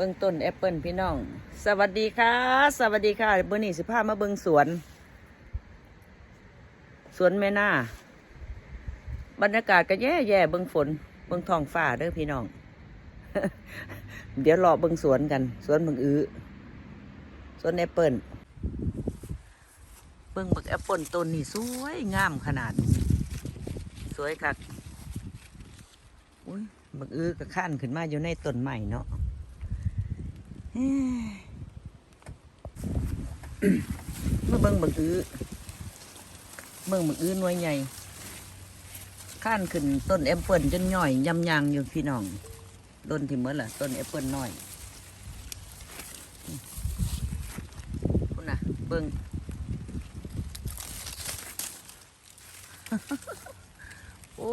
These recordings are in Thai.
เบื้องต้นแอปเปิลพี่น้อง สวัสดีค่ะ สวัสดีค่ะเบอร์นี่สิพามาเบิ้องสวน สวนแม่นาบรรยากาศก็แย่แย่เบิ้องฝน เบิ้องทองฟ้าเด้อพี่น้อง เดี๋ยวรอเบิ้องสวนกัน สวนเบิ้องอื้อสวนแอปเปิลเบิ้องบักแอปเปิลต้นนี่สวยงามขนาด สวยคักอุ้ยบักอื้อก็ขั้นขึ้นมาอยู่ในต้นใหม่เนาะ เมื่อเบิ่งบักอื้อเบิ่งบักอื้อหน่วยใหญ่ข้านขึ้นต้นแอปเปิลจนย่อยยำยางอยู่พี่น้องต้นที่เมื่อล่ะต้นแอปเปิลน้อยคุณน่ะ เบิ่งโอ้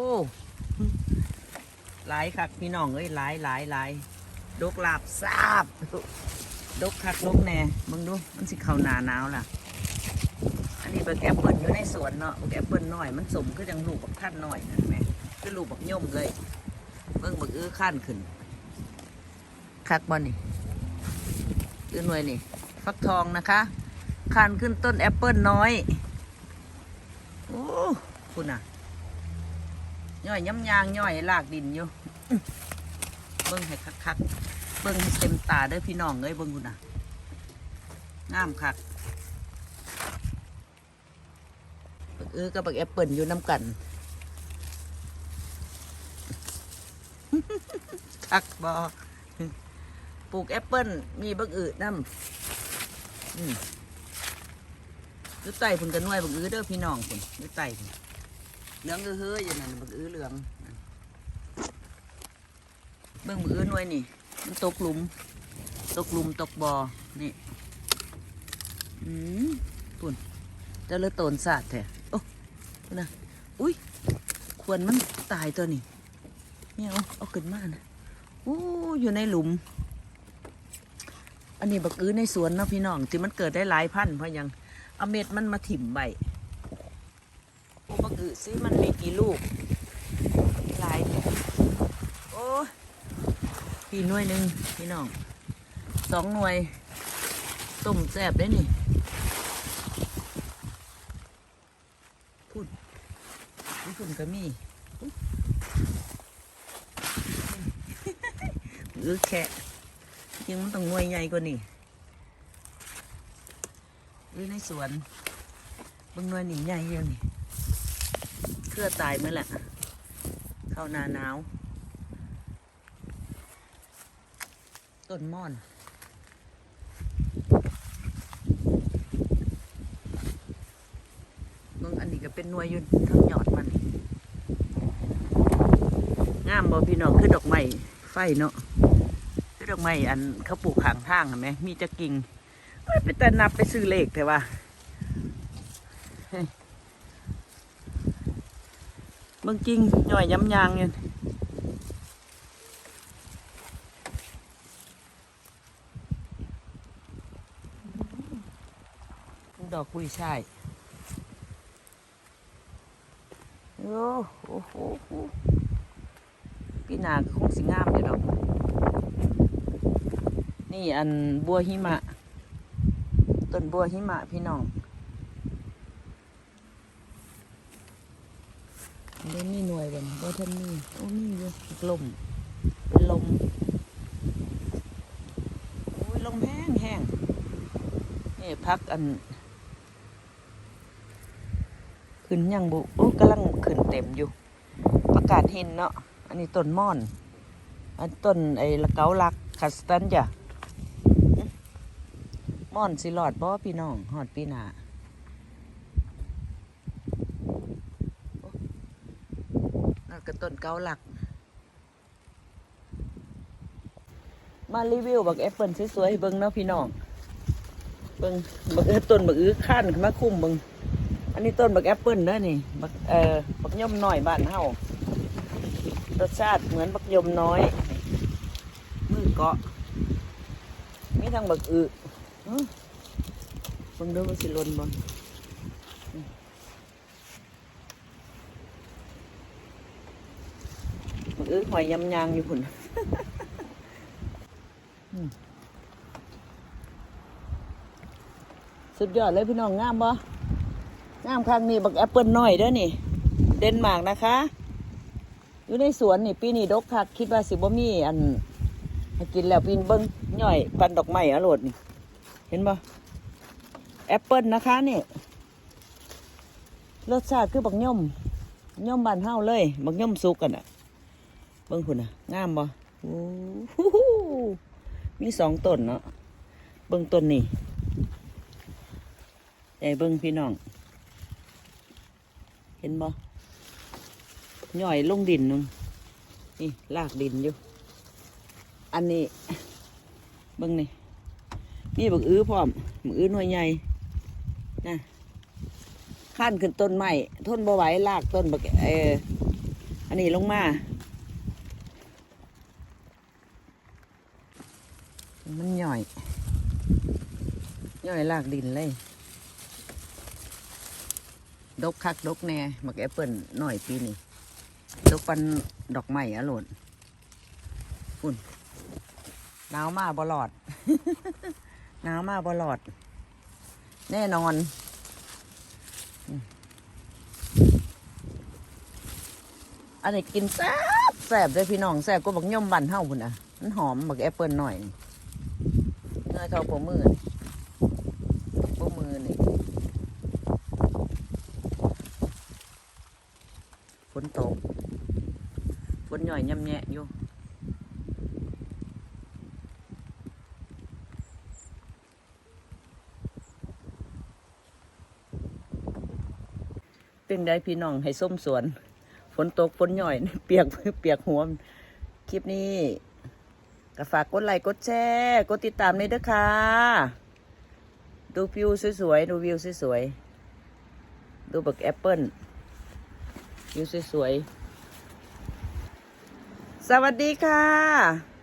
หลายคักพี่น้องเอ้ยหลายหลายหลาย ดกลาบซาบ ดกคักดกแน่เบิ่งดู มันสิเข้าหนาหนาวล่ะ อันนี้เบิกแอปเปิลอยู่ในสวนเนาะเบิกแอปเปิลน้อย มันสมคือจังลูกบักท่านน้อยนั่นแหมคือลูกบักย่อมเลยเบิ่งบักอื้อขั้นขึ้น คักบอนี่อื้อหน่วยนี่ ฟักทองนะคะขั้นขึ้นต้นแอปเปิลน้อย โอ้คุณน่ะย่อยย้ำยางย่อยลากดินอยู่ เบิ่งให้คักๆเบิ่งให้เต็มตาเด้อพี่น้องเอ้ยเบิ่งคุณน่ะงามคักบักเออกับบักแอปเปิลอยู่น้ำกันคักบอปลูกแอปเปิลมีบักอืดน้ำอืมอยูไต่พุ่นกันน่วยบักอือเด้อพี่น้องพุ่นอยูไต่พุ่นเหลืองเออเฮ้ยอยู่นั่นบักอือเหลือง เบิ่งมืออื่นไว้นี่ มันตกหลุม ตกหลุมตกบ่อนี่ อืมปุ่นจะเลือโตนสาดแท้โอ้นะอุ้ยควรมันตายตัวนี้เนี่ยเอาเอาขึ้นมานะโอ้อยู่ในหลุม อันนี้บักอื้อในสวนนะพี่น้องที่มันเกิดได้หลายพันเพราะยังเอาเม็ดมันมาถิ่มใบโอ้บักอื้อซิมันมีกี่ลูกหลายโอ้ พี่หน่วยหนึ่งพี่น้องสองหน่วยต้มแซ่บได้นี่พูดพูดคุณก็มีหรือแค่ยังมันต้องหน่วยใหญ่กว่านี่หรือในสวนบางนวยหนีใหญ่เยอะนี่เครือตายเมื่อแหละเข้านาหนาว ต้นม่อนเบิ่งอันนี้ก็เป็นนวยยุ่ทั้งยอดมัน งามบ่พี่น้องคือดอกไม้ไฟเนาะคือดอกไม้อันเขาปลูกขางทางเห็นไหมมีจะกิ่งเอ้ยไปแต่นับไปซื้อเลขแต่ว่าเฮ้ยเบิ่งกิ่งย่อยย้ำยางอยู่ ดอกกุยช่ายโอ้โหพี่นาคงสิงามเลยดอก นี่อันบัวหิมะ ต้นบัวหิมะพี่น้องเล่นนี่หน่วยกันบ่ท่านนี่โอ้มีอยู่ลมเป็นลมโอ้ยลมแห้งแห้งนี่พักอัน ขึ้นยังบุโอ้กำลังขึ้นเต็มอยู่ ประกาศเห็นเนาะอันนี้ต้นม่อน อันต้นไอ้ละเกาลักคัสตันจ้ะม่อนสิหลอดบ่พี่น้องหอดปีหนานั่นก็ต้นเกาลัก มารีวิวบักแอปเปิลสวยๆให้เบิ่งเนาะพี่น้องเบิ่งบักเอต้นบักอื้อข้านขึ้นมาคุ้มเบิ่ง อันนี้ต้นบักแอปเปิลเด้อนี่บักเอ่อบักย่อมน้อยบ้านเฮารสชาติเหมือนบักยมน้อย มือเกาะมีทั้งบักอึอื้อเบิ่งดูมันสิลนบ่บักอึหอยยำยางอยู่พุ่นสุดยอดเลยพี่น้องงามบ่ งามครั้งนี้บักแอปเปิลน้อยเด้อนี่ เดนมาร์กนะคะ อยู่ในสวนนี่ปีนี้ดกคักคิดว่าสิบ่มีอันกินแล้วปีนเบิ้งย่อยปันดอกไม้อรดนี่ เห็นบ่แอปเปิลนะคะนี่รสชาติคือบักย่อมย่อมบานเฮาเลยบักย่อมสุกกันอะเบิ้งคุณอะ งามบ่โอ้โหมีสองต้นเนาะเบิ้งต้นนี่ไอ้เบิ้งพี่น้อง เห็นบ่ย่อยลงดินนึงนี่ลากดินอยู่ อันนี้เบิ้งนี่มีบักอื้อพร้อมบักอื้อหน่วยใหญ่นะขั้นขึ้นต้นไม้ทนบ่ไหวลากต้นบักเอออันนี้ลงมามันย่อย ย่อยลากดินเลย ดกคักดกแน่มักแอปเปิลหน่อยปีนี้ดกปันดอกไม้อะโหลดฝุ่นหนาวมากบอลอดหนาวมากบอลอด แน่นอนอันนี้กินแซ่บแซ่บเลยพี่น้องแซ่บก็บักย่อมบันเท่าพุ่นอะมันหอมบักแอปเปิลหน่อยเงยเข้าปมือนี่ปมือนี่ ฝนตก ฝนหย่อย ย่ำแยะอยู่เป็นได้พี่น้องให้ส้มสวน ฝนตกฝนหย่อย เปียกเปียกหัวคลิปนี้ก็ฝากกดไลค์กดแชร์กดติดตามเลยเด้อค่ะ ดูวิวสวยๆ ดูวิวสวยๆ ดูบักแอปเปิ้ลวิวสวยๆ สวัสดีค่ะ